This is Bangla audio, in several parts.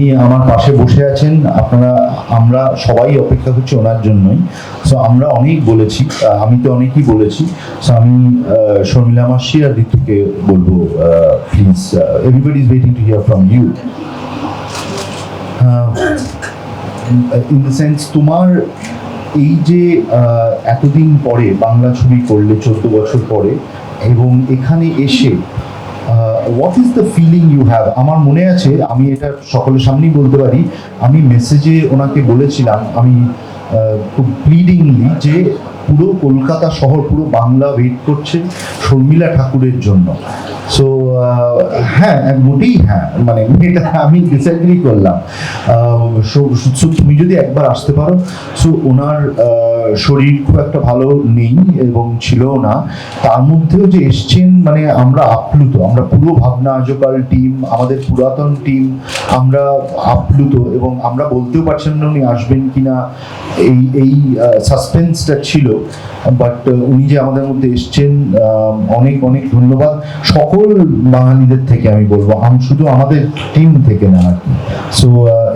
উনি আমার পাশে বসে আছেন। আপনারা, আমরা সবাই অপেক্ষা করছি ওনার জন্যই। সো আমরা অনেক বলেছি আমি তো অনেকই বলেছি। সো আমি শর্মিলা মাসি আর ঋতুকে বলব please everybody is waiting to hear from you in the sense তোমার এই যে এতদিন পরে বাংলা ছবি করলে, চোদ্দ বছর পরে, এবং এখানে এসে what is the feeling you have আমার মনে আছে, আমি এটা সকলের সামনেই বলতে পারি, আমি মেসেজে ওনাকে বলেছিলাম, আমি খুব প্লিডিংলি যে পুরো কলকাতা শহর, পুরো বাংলা ওয়েট করছে শর্মিলা ঠাকুরের জন্য। সো হ্যাঁ মোটেই হ্যাঁ মানে এটা আমি ডিসএগ্রি করলাম। so তুমি যদি একবার আসতে পারো সো ওনার শরীর খুব একটা ভালো নেই এবং ছিল না। তার মধ্যেও যে এসছেন মানে আমরা আপ্লুত, আমরা পুরো ভাবনা আজকাল টিম আমাদের পুরাতন টিম আমরা আপ্লুত এবং আমরা বলতেও পারছেন না উনি আসবেন কিনা। এই এই সাসপেন্সটা ছিল। বাট উনি যে আমাদের মধ্যে এসছেন অনেক অনেক ধন্যবাদ। সকল বাঙালিদের থেকে আমি বলব, আমি, শুধু আমাদের টিম থেকে না আর কি। সো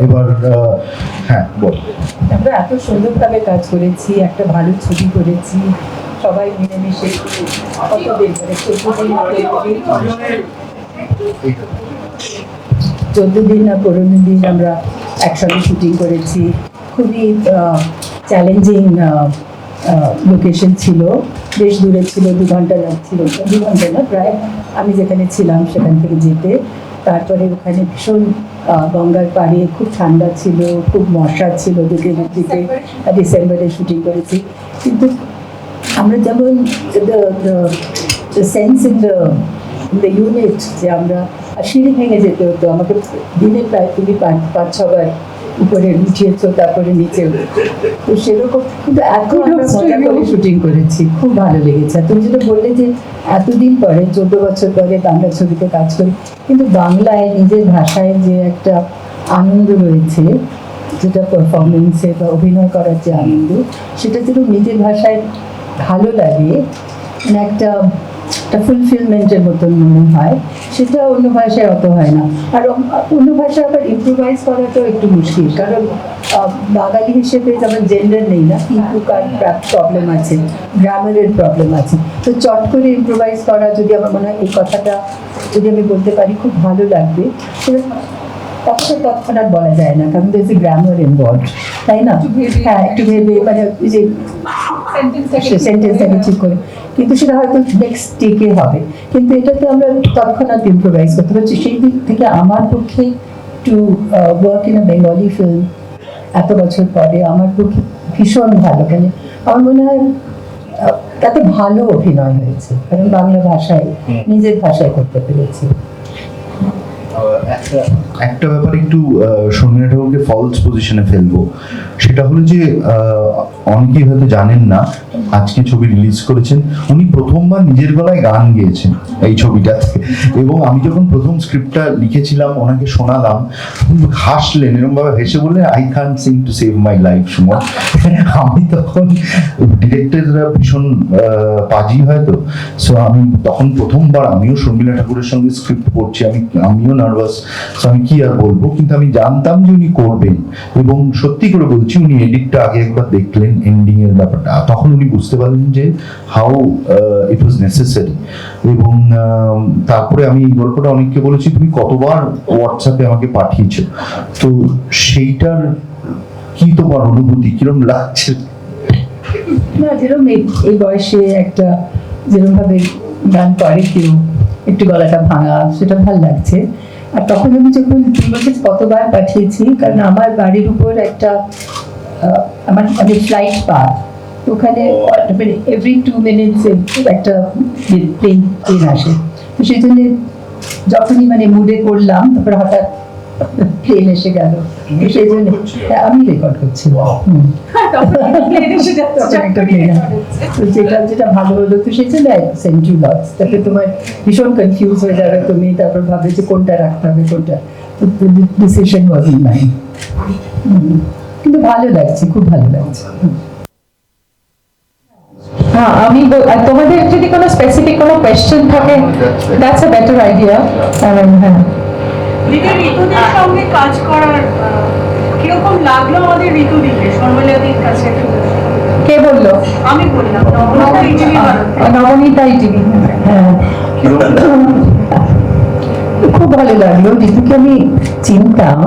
এবার হ্যাঁ বল। আমরা এত সুন্দরভাবে কাজ করেছি, একটা ভালো ছবি করেছি, সবাই মিলেমিশে চোদ্দ দিন না পনেরো দিন আমরা একসঙ্গে শুটিং করেছি। খুবই চ্যালেঞ্জিং লোকেশন ছিল বেশ দূরে ছিল দু ঘণ্টা লাগছিল দু ঘণ্টা না প্রায় আমি যেখানে ছিলাম সেখান থেকে যেতে। তারপরে ওখানে ভীষণ গঙ্গার পাড়ে খুব ঠান্ডা ছিল খুব মশা ছিল দিকে দিকে ডিসেম্বরে শুটিং করেছি। কিন্তু আমরা যেমন sense in the the unit যে আমরা সিঁড়ি ভেঙে যেতে হতো। আমাকে দিনে প্রায় তুমি পাঁচ পাঁচ ছবার উপরে উঠিয়েছো তারপরে নিচে। তো সেরকম কিন্তু এত শুটিং করেছি খুব ভালো লেগেছে। তুমি যেটা বললে যে এতদিন পরে চোদ্দ বছর পরে বাংলা ছবিতে কাজ করি কিন্তু বাংলায় নিজের ভাষায় যে একটা আনন্দ রয়েছে যেটা পারফরমেন্সে বা অভিনয় করার যে আনন্দ সেটা যেন নিজের ভাষায় ভালো লাগে মানে একটা একটা ফুলফিলমেন্টের মতন মনে হয়। সেটা অন্য ভাষায় অত হয় না। আর অন্য ভাষায় আবার ইম্প্রোভাইজ করাটাও একটু মুশকিল। কারণ বাঙালি হিসেবে যেমন জেন্ডার নেই না। কিন্তু কার প্রবলেম আছে? গ্রামারের প্রবলেম আছে। তো চট করে ইম্প্রোভাইজ করা যদি আমার মনে হয় এই কথাটা যদি আমি বলতে পারি খুব ভালো লাগবে। তখন তৎক্ষণাৎ বলা যায় না। কারণ গ্রামার ইনভলভ তাই না? হ্যাঁ একটু ভেবে মানে যে সেন্টেন্সটাকে ঠিক করে কিন্তু সেটা হয়তো নেক্সট টেকে হবে। কিন্তু এটাতে আমরা তৎক্ষণাৎ ইম্প্রোভাইজ করতে পারছি। সেই দিক থেকে আমার পক্ষে to work in a Bengali film এত বছর পরে আমার পক্ষে ভীষণ ভালো। কেন আমার মনে হয় আহ, তাতে ভালো অভিনয় হয়েছে। কারণ বাংলা ভাষায় নিজের ভাষায় করতে পেরেছি। একটা একটা ব্যাপার একটু শর্মিলা ঠাকুরকে ফলস পজিশনে ফেলব। সেটা হলো যে অনেকেই হয়তো জানেন না, আজকে ছবি রিলিজ করেছেন, উনি প্রথমবার নিজের গলায় গান গেয়েছেন এই ছবিটাতে এবং আমি যখন প্রথম স্ক্রিপ্টটা লিখেছিলাম, ওনাকে শোনালাম হাসলেন এরকম ভাবে হেসে বললেন I can sing to save my life Suman. আমি তখন ডিরেক্টররা ভীষণ পাজি হয়তো সো আমি তখন প্রথমবার, আমিও শর্মিলা ঠাকুরের সঙ্গে স্ক্রিপ্ট পড়ছি, আমি, আমিও নার্ভাস আমি কি আর বলব? কিন্তু আমি জানতাম যে উনি করবেন। এবং সত্যি করে বলছি, উনি এডিটটা আগে একবার দেখলেন এন্ডিং এর ব্যাপারটা। তখন উনি বুঝতে পারলেন যে হাউ ইট ওয়াজ নেসেসারি এবং তারপরে আমি এই গল্পটা অনেককে বলেছি, তুমি কতবার হোয়াটসঅ্যাপে আমাকে পাঠিয়েছো? তো সেইটার কি তোমার অনুভূতি? কিরম লাগছে? না যেরকম এই বয়সে একটা যেরকমভাবে গান করে কেউ, একটু গলাটা ভাঙা, সেটা ভালো লাগছে। আর তখন আমি যখন তুমি কতবার পাঠিয়েছি, কারণ আমার বাড়ির উপর একটা আমার, আমি ফ্লাইট পার ওখানে মানে এভরি টু মিনিটস একটা প্লেন প্লেন আসে। তো সেই জন্য যখনই মানে মুডে করলাম, তারপরে হঠাৎ প্লেন এসে গেল। সেই জন্য হ্যাঁ, আমি রেকর্ড করছিলাম একটা plane যেটা যেটা ভালো হলো তো সেই জন্য সেন্ট ইউ তাতে তোমার ভীষণ কনফিউজ হয়ে যাবে তুমি তারপর ভাবে যে কোনটা রাখতে হবে কোনটা ডিসিশন ওয়াজ ইন মাইন্ড কিন্তু ভালো লাগছে খুব ভালো লাগছে। হ্যাঁ আমি আর তোমাদের যদি কোনো স্পেসিফিক কোনো কোয়েশ্চেন থাকে দ্যাটস আ বেটার আইডিয়া হ্যাঁ। দিদি ঋতুদের সঙ্গে কাজ করার কীরকম লাগল আমাদের ঋতুদিকে শর্মিলাদির কাছে কে বলল? আমি বললাম নবনীতা ইটিভি টিভি হ্যাঁ খুব ভালো লাগল। ঋতুকে আমি চিনতাম।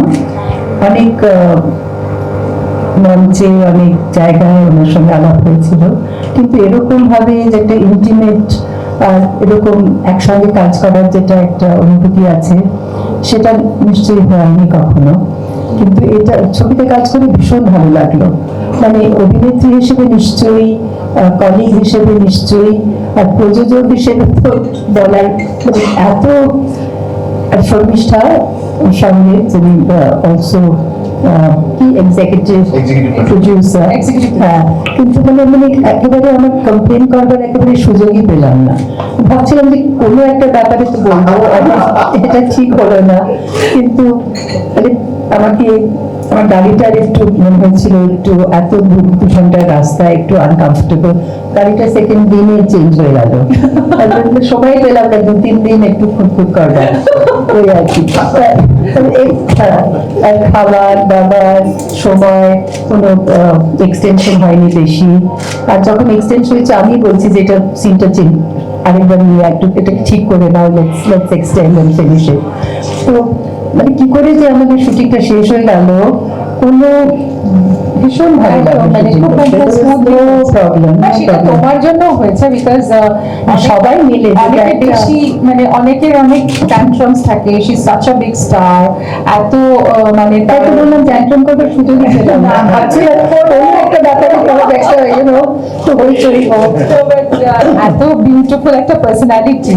অনেক মঞ্চে অনেক জায়গায় ওনার সঙ্গে আলাপ হয়েছিল। কিন্তু এরকম ভাবে যে একটা ইন্টিমেট আর এরকম একসঙ্গে কাজ করার যেটা একটা অনুভূতি আছে, সেটা নিশ্চয়ই হয়নি কখনো। কিন্তু এটা ছবিতে কাজ করে ভীষণ ভালো লাগল। মানে অভিনেত্রী হিসেবে নিশ্চয়ই কলিগ হিসেবে নিশ্চয়ই, আর প্রযোজক হিসেবে তো বলার মানে এত শর্মিষ্ঠা সঙ্গে যিনি অলসো কি এক্সিকিউটিভ প্রডিউসার হ্যাঁ। কিন্তু মানে মানে একেবারে আমার কমপ্লেন করবার একেবারে সুযোগই পেলাম না। ভাবছিলাম যে কোনো একটা ব্যাপারে তো বলব এটা ঠিক হলো না। কিন্তু মানে আমাকে আমার গাড়িটার একটু মনে হয়েছিল একটু এত দূষণটার রাস্তা একটু আনকমফোর্টেবল গাড়িটা সেকেন্ড দিনে চেঞ্জ হয়ে গেল। সময় পেলাম না দু তিন দিন একটু খুঁতখুত করবার ওই আর কি। খাবার, দাবার, সময় কোনো এক্সটেনশন হয়নি বেশি। আর যখন এক্সটেনশন হয়েছে, আমি বলছি যে এটা সিনটা চেঞ্জ, আরেকবার নিয়ে একটু এটাকে ঠিক করে নাও let's let's extend and finish তো মানে কি করে যে আমাদের শুটিংটা শেষ হয়ে গেল, কোনো ভীষণ ভালো মানে তোমার জন্য হয়েছে বিকজ সবাই মিলে বেশি মানে অনেকের অনেক ট্যান্ট্রামস থাকে she such a big star এত মানে তাই তো বললাম করবার সুযোগই পেলাম না ভাবছিলাম একটা ব্যাপারে কোনো একটা ইউনো তো এত বিউটিফুল একটা পার্সোনালিটি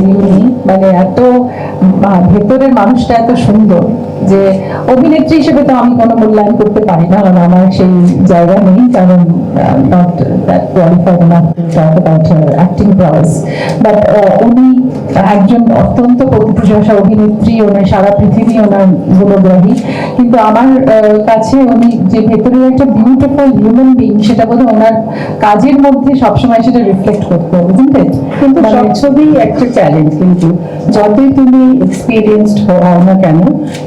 মানে এত ভেতরের মানুষটা এত সুন্দর। যে অভিনেত্রী হিসেবে তো আমি কোনো মূল্যায়ন করতে পারি না কারণ আমার সেই জায়গা নেই কারণ নট দ্যাট কোয়ালিফাইড না টক অ্যাবাউট অ্যাক্টিং বাট উনি একজন অত্যন্ত প্রতিভাশা অভিনেত্রী ওনার সারা পৃথিবী ওনার গুণগ্রাহী। কিন্তু আমার আহ, কাছে উনি যে ভেতরের একটা বিউটিফুল হিউম্যান বিং সেটা বোধহয় ওনার কাজের মধ্যে সবসময় সেটা রিফ্লেক্ট করতে হবে বুঝলেন কিন্তু মানে- সব ছবি একটা চ্যালেঞ্জ কিন্তু যতই তুমি এক্সপিরিয়েন্সড হও না কেন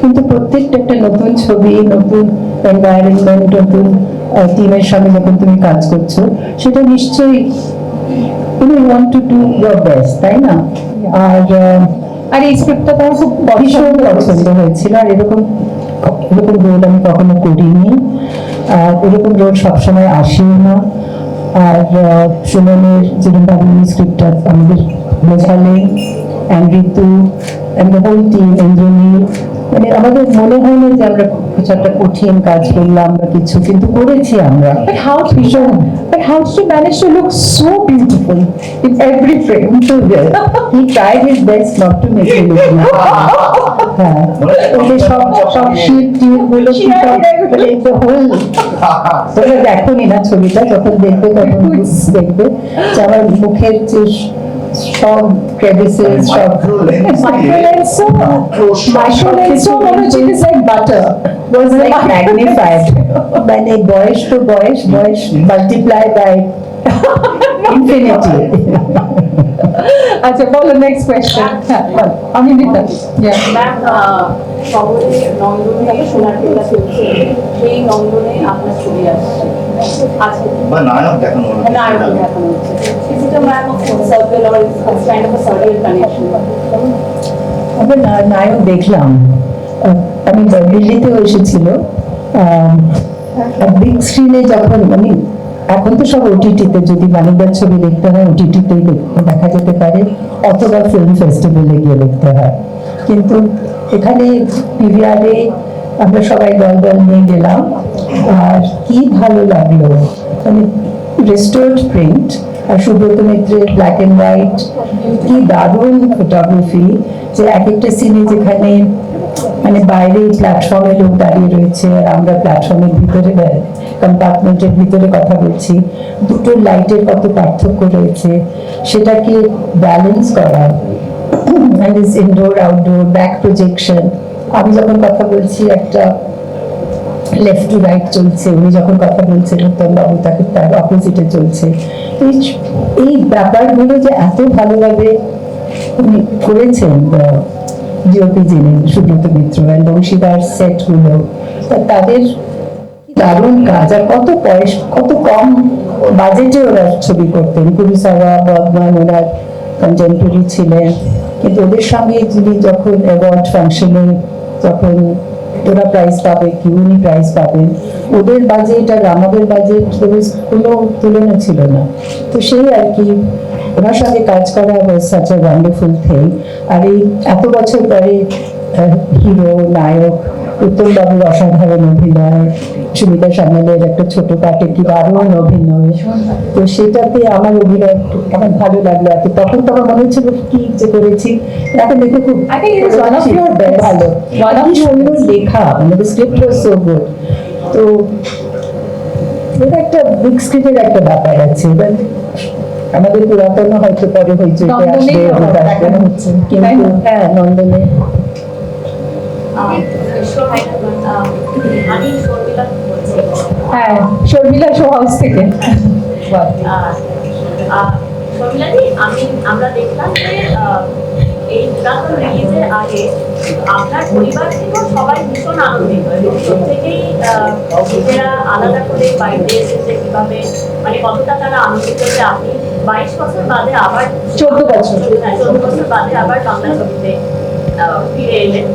কিন্তু প্রত্যেকটা একটা নতুন ছবি নতুন এনভায়রনমেন্ট নতুন টিমের সঙ্গে যখন তুমি কাজ করছ সেটা নিশ্চয়ই তুমি want to do your best তাই না? আর আর এই স্ক্রিপ্টটা তোমার খুব ভীষণ পছন্দ পছন্দ হয়েছিল আর এরকম এরকম রোল আমি কখনো করিনি। আর এরকম রোল সবসময় আসেও না। আর সুমনের যেরকম স্ক্রিপ্টটা আমাদের বোঝালেন and Ritu and the whole team Indraneel মানে আমাদের মনে হয় না যে আমরা কিছু একটা কঠিন কাজ করলাম বা কিছু কিন্তু করেছি আমরা how ভীষণ But how did you manage to look so beautiful in every frame? So good. He tried his best not to make me হ্যাঁ যে সব সব শীত টিপগুলো সব মানে whole তোমরা দেখোনি না ছবিটা যখন দেখবে তখন বুঝ- দেখবে যে আমার মুখের যে স- সব ক্রেভিসেস সব Microlenso, microlenso Monojit is like butter. was like magnified মানে বয়স তো বয়স বয়স মাল্টিপ্লাই বাই ইনফিনিটি আচ্ছা বলো নেক্সট কোয়েশ্চেন হ্যাঁ আমি নিতা Yeah. ম্যাম শহরে নন্দনে সোনার কেল্লা চলছে সেই নন্দনে আপনার ছবি আসছে। আছে বা নায়ক দেখানো হচ্ছে। circle or is it kind of a আমরা না- নায়ক দেখলাম। আমি দিল্লিতেও এসেছিল। বিগ স্ক্রিনে যখন মানে এখন তো সব ওটিটিতে যদি মানিকদার ছবি দেখতে হয় ওটিটিতেই দেখা যেতে পারে। অথবা ফিল্ম ফেস্টিভ্যালে গিয়ে দেখতে হয়। কিন্তু এখানে পিভিআরে আমরা সবাই দল দল নিয়ে গেলাম। আর কি ভালো লাগল? মানে রেস্টোর্ড প্রিন্ট আর সুব্রত মিত্রের ব্ল্যাক অ্যান্ড হোয়াইট কি দারুণ ফটোগ্রাফি যে এক একটা সিনে যেখানে মানে বাইরে প্ল্যাটফর্মে লোক দাঁড়িয়ে রয়েছে আর আমরা প্ল্যাটফর্মের ভিতরে কম্পার্টমেন্টের ভিতরে কথা বলছি। দুটো লাইটের কত পার্থক্য রয়েছে। সেটাকে ব্যালেন্স করা this indoor, outdoor, back projection আমি যখন কথা বলছি, একটা লেফট টু রাইট চলছে। উনি যখন কথা বলছেন উত্তম বাবু তাকে তার অপোজিটে চলছে। এই ব্যাপারগুলো যে এত ভালোভাবে উনি করেছেন ডিওপি যিনি সুব্রত মিত্র তাদের দারুণ কাজ, আর কত কত কম বাজেটে ওরা ছবি করতেন। ওরা কন্টেম্পোরারি ছিলেন। কিন্তু ওদের সঙ্গে যিনি যখন অ্যাওয়ার্ড ফাংশনে যখন ওরা প্রাইজ পাবে কি, উনি প্রাইজ পাবেন, ওদের বাজেট আর আমাদের বাজেট কোনো তুলনা ছিল না। তো সেই আর কি ওনার সঙ্গে কাজ করা was such a wonderful thing আর এই এত বছর পরে হিরো নায়ক উত্তমবাবুর অসাধারণ অভিনয় সুমিতা সান্যালের একটা ছোট পাটে কি দারুণ অভিনয়। তো সেটাতে আমার অভিনয় আমার ভালো লাগল আর। তখন তো আমার মনে হচ্ছিল কি যে করেছি। এখন দেখে খুব ভালো। সুন্দর লেখা মানে স্ক্রিপ্ট ওয়াজ সো গুড তো এটা একটা বিগ স্ক্রিনের একটা ব্যাপার আছে। আমাদের পুরাতন হয়তো পরে হয়েছে কিন্তু হ্যাঁ নন্দনে। হ্যাঁ শর্মিলা শো হাউস থেকে। শর্মিলাদি আমি আমরা দেখলাম যে আহ, এই পুরাতন রিলিজের আগে আপনার পরিবার থেকেও সবাই ভীষণ আনন্দিত। এবং প্রত্যেকেই নিজেরা আলাদা করে বাড়িতে এসেছে কীভাবে মানে কতটা তারা আনন্দিত যে আপনি বাইশ বছর বাদে আবার 14 বছর। হ্যাঁ চোদ্দ বছর বাদে আবার বাংলা ছবিতে ফিরে এলেন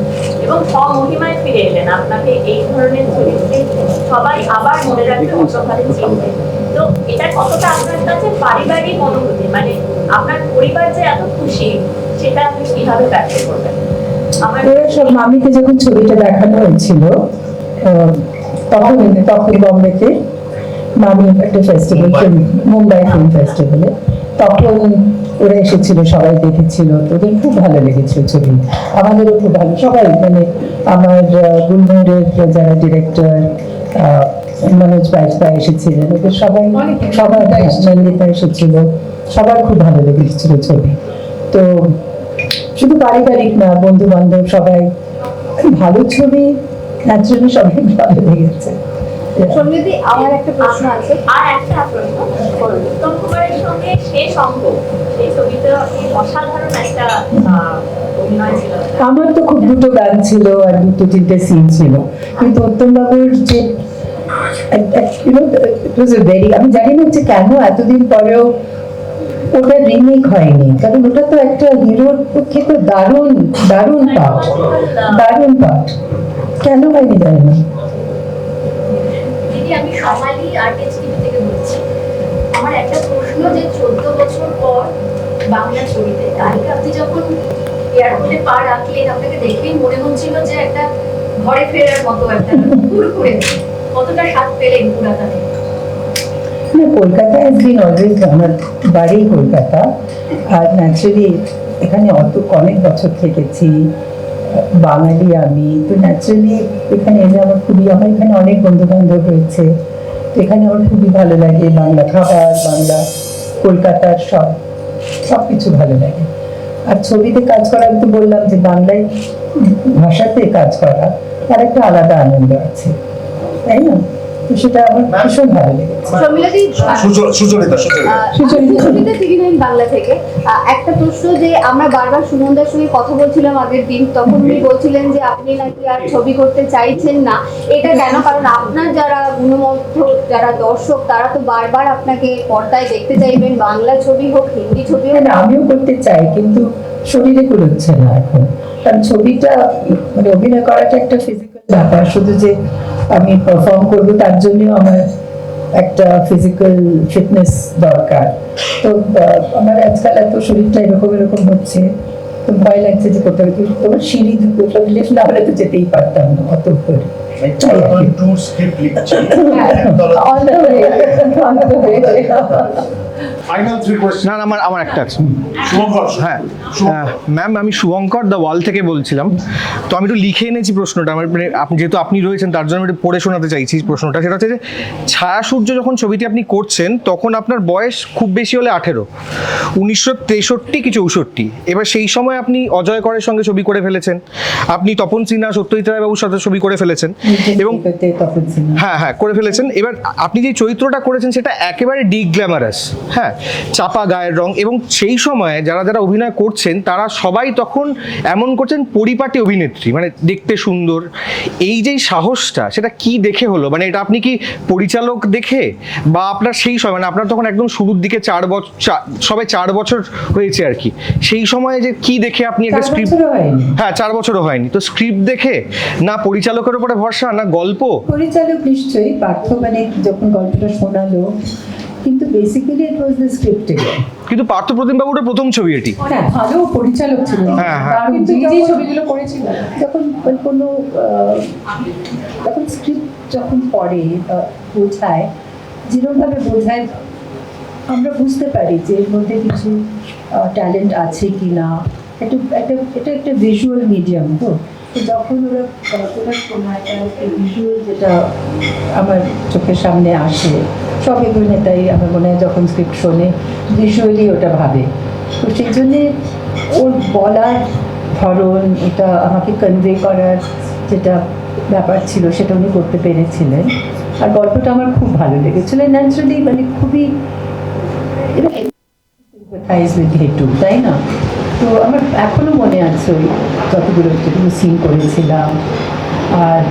এবং স্বমহিমায় ফিরে এলেন। আপনাকে এই ধরনের চরিত্রে সবাই আবার মনে রাখবে অন্যভাবে চিনবে তো এটা কতটা আপনার কাছে পারিবারিক অনুভূতি? মানে আপনার পরিবার যে এত খুশি সেটা আপনি কীভাবে ব্যক্ত করবেন? আমার মামিকে যখন ছবিটা দেখানো হয়েছিল তখন তখন বম্বেতে মামি একটা ফেস্টিভ্যাল মুম্বাই। ফিল্ম ফেস্টিভ্যালে তখন ওরা এসেছিল সবাই দেখেছিল। তোদের খুব ভালো লেগেছিল ছবি। আমাদেরও খুব ভালো সবাই মানে আমার গুলমোহরের যারা ডিরেক্টর মনোজ বাজপা এসেছিলেন ওদের সবাই অনেকে, সবাই এসেছিল। সবার খুব ভালো লেগেছিল ছবি। তো শুধু পারিবারিক না বন্ধু বান্ধব সবাই ভালো ছবি ন্যাচারালি সবাই ভালো লেগেছে। আমার একটা প্রশ্ন আছে। আর একটা প্রশ্ন উত্তম কুমারের সঙ্গে শেষ অঙ্ক সেই ছবিতে অসাধারণ একটা আহ, অভিনয় ছিল। আমার তো খুব দুটো গান ছিল আর দুটো তিনটে সিন ছিল। কিন্তু উত্তম বাবুর যে ভেরি আমি জানি না যে কেন এতদিন পরেও ওটা রিমেক হয়নি। কারণ ওটা তো একটা হিরোর পক্ষে তো দারুণ দারুণ পাঠ দারুণ পাঠ কেন হয়নি জানি না। আমি সমালি টিভি থেকে বলছি। আমার একটা প্রশ্ন যে চোদ্দ বছর পর বাংলা ছবিতে আপনি যখন এয়ারপোর্টে পা রাখলেন, আপনাকে মনে হচ্ছিল যে একটা ঘরে ফেরার মতো একটা কতটা স্বাদ পেলেন পুরাতনে? না কলকাতা হ্যাজ আমার বাড়ি কলকাতা। আর ন্যাচারালি এখানে অত অনেক বছর থেকেছি। বাঙালি আমি, তো ন্যাচারালি এখানে এলে আমার খুবই আমার এখানে অনেক বন্ধু বান্ধব রয়েছে। তো এখানে আমার খুবই ভালো লাগে, বাংলা খাবার, বাংলা কলকাতার সব সব কিছু ভালো লাগে। আর ছবিতে কাজ করা তো বললাম যে বাংলায় ভাষাতে কাজ করা, তার একটা আলাদা আনন্দ আছে, তাই না? তো সেটা আমার ভীষণ ভালো সুচরিতা সুচরিতা। সুচরিতা। টিভি নাইন বাংলা থেকে। একটা প্রশ্ন যে আমরা বারবার সুমনদার সঙ্গে কথা বলছিলাম আগের দিন তখন উনি বলছিলেন যে আপনি নাকি আর ছবি করতে চাইছেন না। এটা কেন? কারণ আপনার যারা গুণমধ্য যারা দর্শক তারা তো বারবার আপনাকে পর্দায় দেখতে চাইবেন বাংলা ছবি হোক হিন্দি ছবি হোক। আমিও করতে চাই কিন্তু শরীরে কুলোচ্ছে না এখন। কারণ ছবিটা মানে অভিনয় করাটা একটা ফিজিক্যাল ব্যাপার শুধু যে আমি পারফর্ম করব তার জন্য আমার একটা ফিজিক্যাল ফিটনেস দরকার। তো আমার আজকাল এত শরীরটা এরকম এরকম হচ্ছে তো ভয় লাগছে যে কোথাও কি- তোমার সিঁড়ি দুটো লিফট না হলে তো যেতেই পারতাম না অত করে। টু স্ক্রিপ্ট লিখছি। অন না না, আমার আমার একটা আছে। হ্যাঁ ম্যাম আমি শুভঙ্কর দ্য ওয়াল থেকে বলছিলাম। তো আমি একটু লিখে এনেছি প্রশ্নটা। আমার মানে আপনি যেহেতু আপনি রয়েছেন তার জন্য আমি একটু পড়ে শোনাতে চাইছি প্রশ্নটা। সেটা হচ্ছে যে ছায়া সূর্য যখন ছবিটি আপনি করছেন তখন আপনার বয়স খুব বেশি হলে আঠেরো। উনিশশো তেষট্টি কি চৌষট্টি? এবার সেই সময় আপনি অজয় করের সঙ্গে ছবি করে ফেলেছেন। আপনি তপন সিনহা সত্যজিৎ রায়বাবুর সাথে ছবি করে ফেলেছেন। এবং হ্যাঁ হ্যাঁ করে ফেলেছেন। এবার আপনি যে চরিত্রটা করেছেন সেটা একেবারে ডিগ্ল্যামারাস হ্যাঁ চাপা গায়ের রং এবং সেই সময়ে যারা যারা অভিনয় করছেন তারা সবাই তখন এমন করছেন পরিপাটি অভিনেত্রী মানে দেখতে সুন্দর। এই যে সাহসটা সেটা কি দেখে হলো? মানে এটা আপনি কি পরিচালক দেখে? বা আপনার সেই সময় মানে আপনার তখন একদম শুরুর দিকে চার বছর সবে চার বছর হয়েছে আর কি। সেই সময়ে যে কি দেখে আপনি একটা স্ক্রিপ্ট হ্যাঁ চার বছরও হয়নি। তো স্ক্রিপ্ট দেখে না পরিচালকের উপরে ভরসা না গল্প? পরিচালক নিশ্চয়ই পার্থ মানে যখন গল্পটা শোনালো কিন্তু basically it was the script কিন্তু পার্থ প্রতিম বাবুটা প্রথম ছবি এটি। হ্যাঁ ভালো পরিচালক ছিল হ্যাঁ, হ্যাঁ। কিন্তু যে ছবিগুলো করেছিলেন। যখন কোনো যখন স্ক্রিপ্ট যখন পড়ে বোঝায় যেরকমভাবে বোঝায় আমরা বুঝতে পারি যে এর মধ্যে কিছু ট্যালেন্ট আছে কি না একটু একটা এটা একটা ভিজুয়াল মিডিয়াম তো যখন ওরা যেটা আমার চোখের সামনে আসে, সব অভিনেতাই আমার মনে হয় যখন স্ক্রিপ্ট শোনে ভিজুয়ালি ওটা ভাবে। তো সেই জন্যে ওর বলার ধরন এটা আমাকে কনভে করার যেটা ব্যাপার ছিল, সেটা উনি করতে পেরেছিলেন। আর গল্পটা আমার খুব ভালো লেগেছিল। ন্যাচারালি মানে খুবই তাই না? তো আমার এখনও মনে আছে ওই যতগুলো যেগুলো সিন করেছিলাম। আর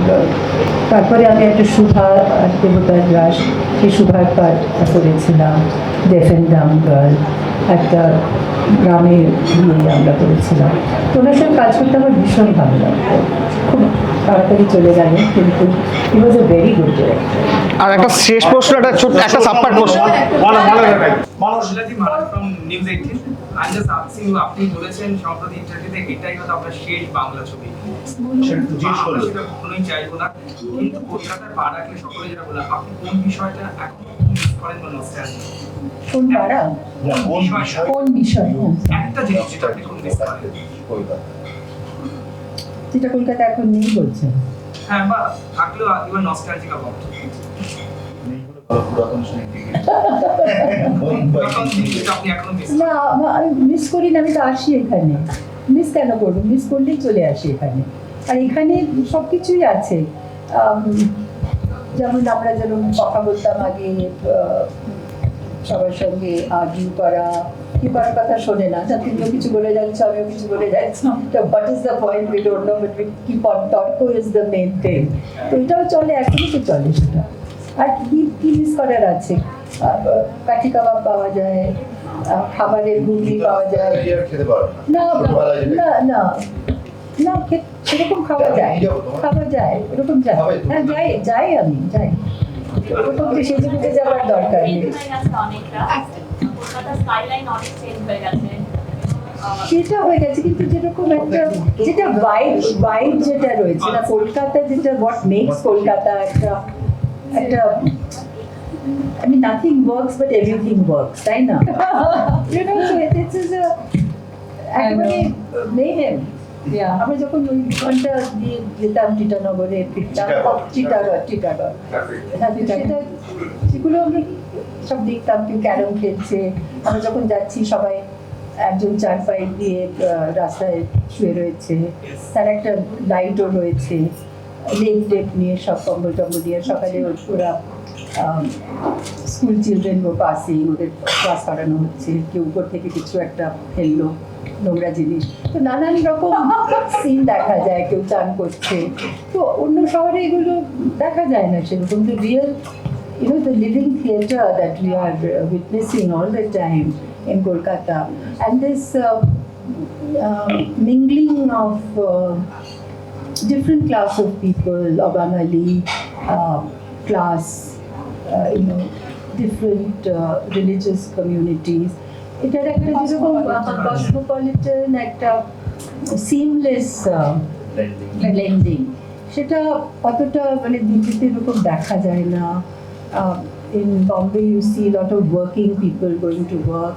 তারপরে আমি একটা সুধা আর দেবতার রাস সেই সুধার পাঠ করেছিলাম। ডেফ অ্যান্ড ডাম গার্ল একটা গ্রামে গিয়ে আমরা করেছিলাম। তো ওনার সঙ্গে কাজ করতে আমার ভীষণ ভালো লাগতো। খুব তাড়াতাড়ি চলে গেলেন কিন্তু he was a very good director আর একটা শেষ প্রশ্ন একটা ছোট্ট একটা সাপ্পার প্রশ্ন। মানুষ মারা নিউজ এইটিন জাস্ট আপনি বলেছেন সম্প্রতি ইন্টারভিউতে এটাই হয়তো আপনার শেষ বাংলা ছবি। সেটা আমরা সেটা কখনোই চাইব না। কিন্তু কলকাতার পা রাখলে সকলে যেটা বলে আপনি কোন বিষয়টা এখন করেন বা নস্টালজি কোন পাড়া? কোন বিষয় কোন বিষয়? হ্যাঁ একটা জিনিস যেটা আপনি কোন মিস করেন? যেটা কলকাতা এখন নেই বলছেন। হ্যাঁ বা থাকলেও এবার নস্টালজিক অ্যাবাউট না আমি মিস করি না, আমি তো আসি এখানে। মিস কেন করব? মিস করলেই চলে আসি এখানে। আর এখানে সব কিছুই আছে যেমন আমরা যেরকম কথা বলতাম আগে সবার সঙ্গে আর্গিউ করা, কি কারোর কথা শোনে না, যা তুমিও কিছু বলে যাচ্ছ, আমিও কিছু বলে যাচ্ছি what is the point we don't know but we keep তর্ক ইজ দ্য মেন থিং তো এটাও চলে এখনই তো চলে সেটা। আর কি কি মিস করার আছে? কাঠি কাবাব পাওয়া যায় খাবারের ঘুগনি পাওয়া যায়। না। যেটা- না। না না সেরকম খাওয়া যায়? খাওয়া যায় এরকম যায়। হ্যাঁ যাই যাই আমি যাই। ওরকম তো সেজে গুজে যাওয়ার দরকার নেই। হয়ে হয়ে সেটা হয়ে গেছে কিন্তু যেরকম একটা যেটা ভাইব ভাইব যেটা রয়েছে না কলকাতা যেটা হোয়াট মেক্স কলকাতা একটা একটা I mean, nothing works, but everything works, তাই না? You know, so it- this is a একেবারে mayhem. Yeah. আমরা যখন ওই ঘণ্টা দিয়ে যেতাম টিটানগরে ফিরতাম চিটাগং। চিটাগড় চিটাগড় সেটা সেগুলো আমরা সব দেখতাম কেউ ক্যারম খেলছে আমরা যখন যাচ্ছি সবাই একজন চার পাই দিয়ে রাস্তায় শুয়ে রয়েছে তার একটা লাইটও রয়েছে লেপ টেপ নিয়ে সব কম্বল টম্বল দিয়ে সকালে ওরা স্কুল চিলড্রেন ও পাসিং ওদের ক্লাস করানো হচ্ছে কেউ উপর থেকে কিছু একটা ফেলল নোংরা জিনিস। তো নানান রকম সিন দেখা যায় কেউ চান করছে। তো অন্য শহরে এগুলো দেখা যায় না সেরকম। তো real you know, the living theatre that we are witnessing all the time in Kolkata, and this uh, uh, mingling of uh, different class of people, of Bangali uh, class, uh, you know, different uh, religious communities. এটার একটা যেরকম কসমোপলিটন একটা সিমলেস ব্লেন্ডিং সেটা অতটা মানে দিল্লিতে এরকম দেখা যায় না। In Bombay you see lot of working people going to work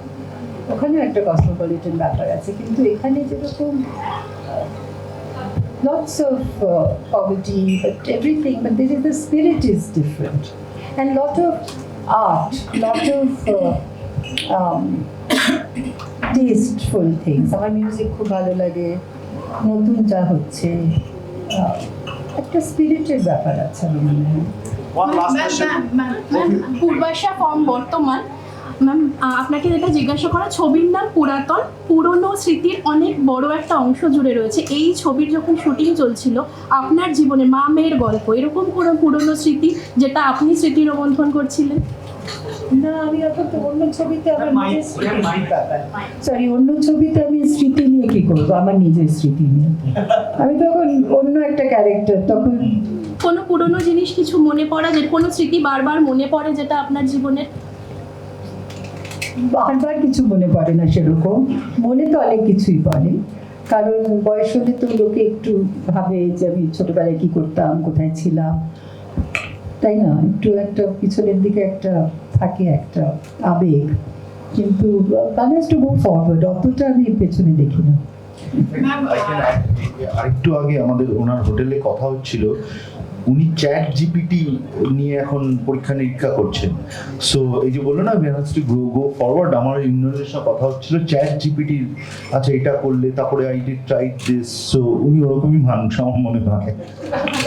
ওখানেও একটা কসমোপলিটন ব্যাপার আছে। কিন্তু এখানে যেরকম lots of uh, poverty, but everything, but there is the spirit is different. And lot of art, lot of uh, um, tasteful things. আমার মিউজিক খুব ভালো লাগে নতুন যা হচ্ছে আহ, একটা স্পিরিটের ব্যাপার আছে আমার মনে হয় One last question. Purbasha form বর্তমান ম্যাম আপনাকে যেটা জিজ্ঞাসা করা ছবির নাম পুরাতন পুরনো স্মৃতির অনেক বড় একটা অংশ জুড়ে রয়েছে। এই ছবির যখন শুটিং চলছিল আপনার জীবনে মা মেয়ের গল্প এরকম কোনো পুরনো স্মৃতি যেটা আপনি স্মৃতি রোমন্থন করছিলেন? না আমি অন্য ছবিতে আমার সরি অন্য ছবিতে আমি স্মৃতি নিয়ে কি করব? আমার নিজের স্মৃতি নিয়ে। আমি তখন অন্য একটা ক্যারেক্টার তখন কোনো পুরনো জিনিস কিছু মনে পড়া যে কোনো স্মৃতি বারবার মনে পড়ে যেটা আপনার জীবনের? বারবার কিছু মনে পড়ে না সেরকম। মনে তো অনেক কিছুই পড়ে। কারণ বয়স হলে তো লোকে একটু ভাবে যে আমি ছোটবেলায় কি করতাম কোথায় ছিলাম। তাই না? একটু একটা পিছনের দিকে একটা থাকে একটা আবেগ। কিন্তু ব্যালেন্স টু গো ফরওয়ার্ড অতটা আমি পেছনে দেখি না। ম্যাম আরেকটু আগে আমাদের ওনার হোটেলে কথা হচ্ছিল। উনি চ্যাট জিপিটি নিয়ে এখন পরীক্ষা নিরীক্ষা করছেন। সো এই যে বলল না Venus to grow go forward আমার ইন্দ্রনের সাথে কথা হচ্ছিল চ্যাট জিপিটি আচ্ছা এটা করলে তারপরে I did try this so উনি ওরকমই মানুষ আমার মনে হয়।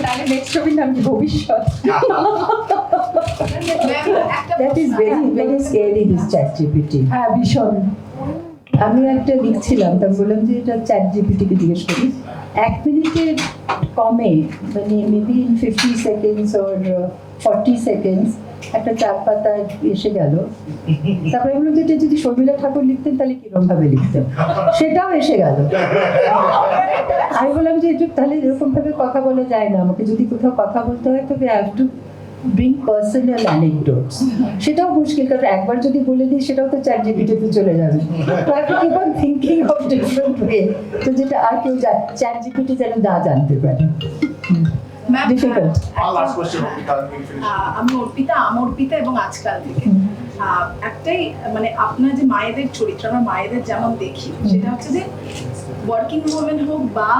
তাহলে নেক্সট ছবির নাম ভবিষ্যৎ? That is very very scary this chat GPT হ্যাঁ ভীষণ। আমি একটা লিখছিলাম তা বললাম যে এটা চ্যাট জিপিটিকে জিজ্ঞেস করি। এক মিনিটের কমে মানে maybe in fifty seconds or forty seconds একটা চার পাতা এসে গেল। তারপরে বললাম যে যদি শর্মিলা ঠাকুর লিখতেন, তাহলে কিরম ভাবে লিখতেন সেটাও এসে গেল। আমি বললাম যে তাহলে এরকম ভাবে কথা বলা যায় না। আমাকে যদি কোথাও কথা বলতে হয়, তবে have to bring personal anecdotes সেটাও মুশকিল কারণ একবার যদি বলে দিই সেটাও তো চ্যাট জিপিটিতে চলে যাবে। তো I thinking of different way তো যেটা আর কেউ চ্যাট জিপিটি যেন না জানতে পারে. লাস্ট কোশ্চেন অর্পিতা আমি অর্পিতা এবং আজকাল থেকে। আহ, একটাই মানে আপনার যে মায়েদের চরিত্র আমরা মায়েদের যেমন দেখি সেটা হচ্ছে যে ওয়ার্কিং ওমেন হোক বা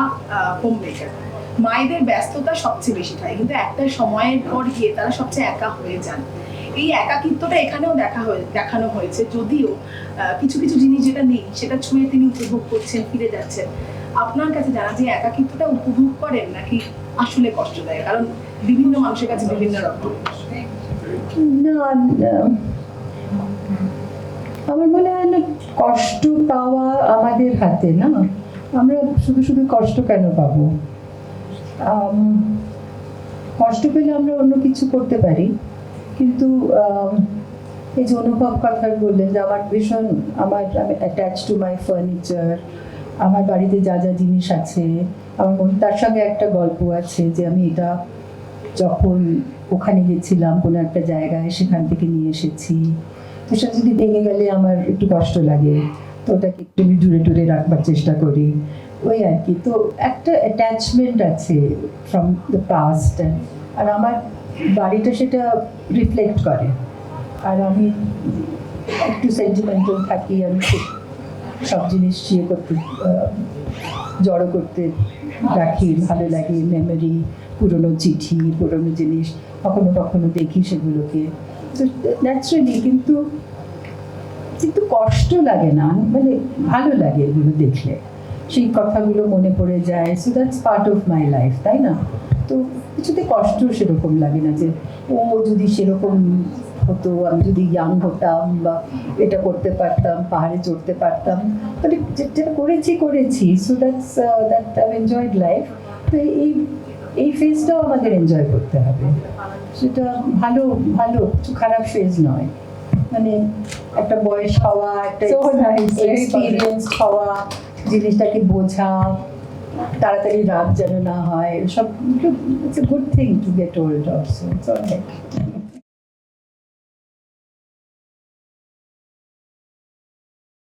হোম মেকার মায়েদের ব্যস্ততা সবচেয়ে বেশি থাকে। কিন্তু একটা সময়ের পর গিয়ে তারা সবচেয়ে একা হয়ে যান। এই একাকিত্বটা এখানেও দেখা হয়ে, দেখানো হয়েছে। যদিও কিছু কিছু জিনিস যেটা নেই, সেটা ছুঁয়ে তিনি উপভোগ করছেন, ফিরে যাচ্ছেন। আপনার কাছে জানা যে একাকিত্বটা উপভোগ করেন, নাকি আসলে কষ্ট দেয় কারণ বিভিন্ন মানুষের কাছে বিভিন্ন রকম। না। আমার মনে হয় না, কষ্ট পাওয়া আমাদের হাতে, না? আমরা শুধু শুধু কষ্ট কেন পাবো? কষ্ট পেলে আমরা অন্য কিছু করতে পারি। কিন্তু এই যে অনুভব কথা বললেন যে আমার ভীষণ, আমার অ্যাটাচ টু মাই ফার্নিচার আমার বাড়িতে যা যা জিনিস আছে, আমার মনে, তার সঙ্গে একটা গল্প আছে যে আমি এটা যখন ওখানে গেছিলাম, কোনো একটা জায়গায় সেখান থেকে নিয়ে এসেছি। তো সেটা যদি ভেঙে গেলে আমার একটু কষ্ট লাগে। তো ওটাকে একটু দূরে দূরে রাখবার চেষ্টা করি। ওই আর কি। তো একটা অ্যাটাচমেন্ট আছে ফ্রম দ্য পাস্ট আর আমার বাড়িটা সেটা রিফ্লেক্ট করে। আর আমি একটু সেন্টিমেন্টাল থাকি, আমি সব জিনিস ইয়ে করতে জড়ো করতে রাখি, ভালো লাগে মেমোরি পুরনো চিঠি, পুরনো জিনিস, কখনো কখনো দেখি সেগুলোকে। তো ন্যাচারালি কিন্তু কিন্তু কষ্ট লাগে না মানে ভালো লাগে এগুলো দেখলে। সেই কথাগুলো মনে পড়ে যায়। So that's part of my life তাই না? তো কিছুতে কষ্ট সেরকম লাগে না যে ও যদি সেরকম হতো আমি যদি ইয়াং হতাম বা এটা করতে পারতাম পাহাড়ে চড়তে পারতাম মানে যেটা করেছি করেছি। So that's that I enjoyed life তো এই এই ফেজটাও আমাদের এনজয় করতে হবে। সেটা ভালো ভালো কিছু খারাপ ফেজ নয়। মানে একটা বয়স হওয়া একটা এক্সপিরিয়েন্স হওয়া জিনিসটাকে বোঝা, তাড়াতাড়ি রাত যেন না হয়, সব it's a good thing to get old also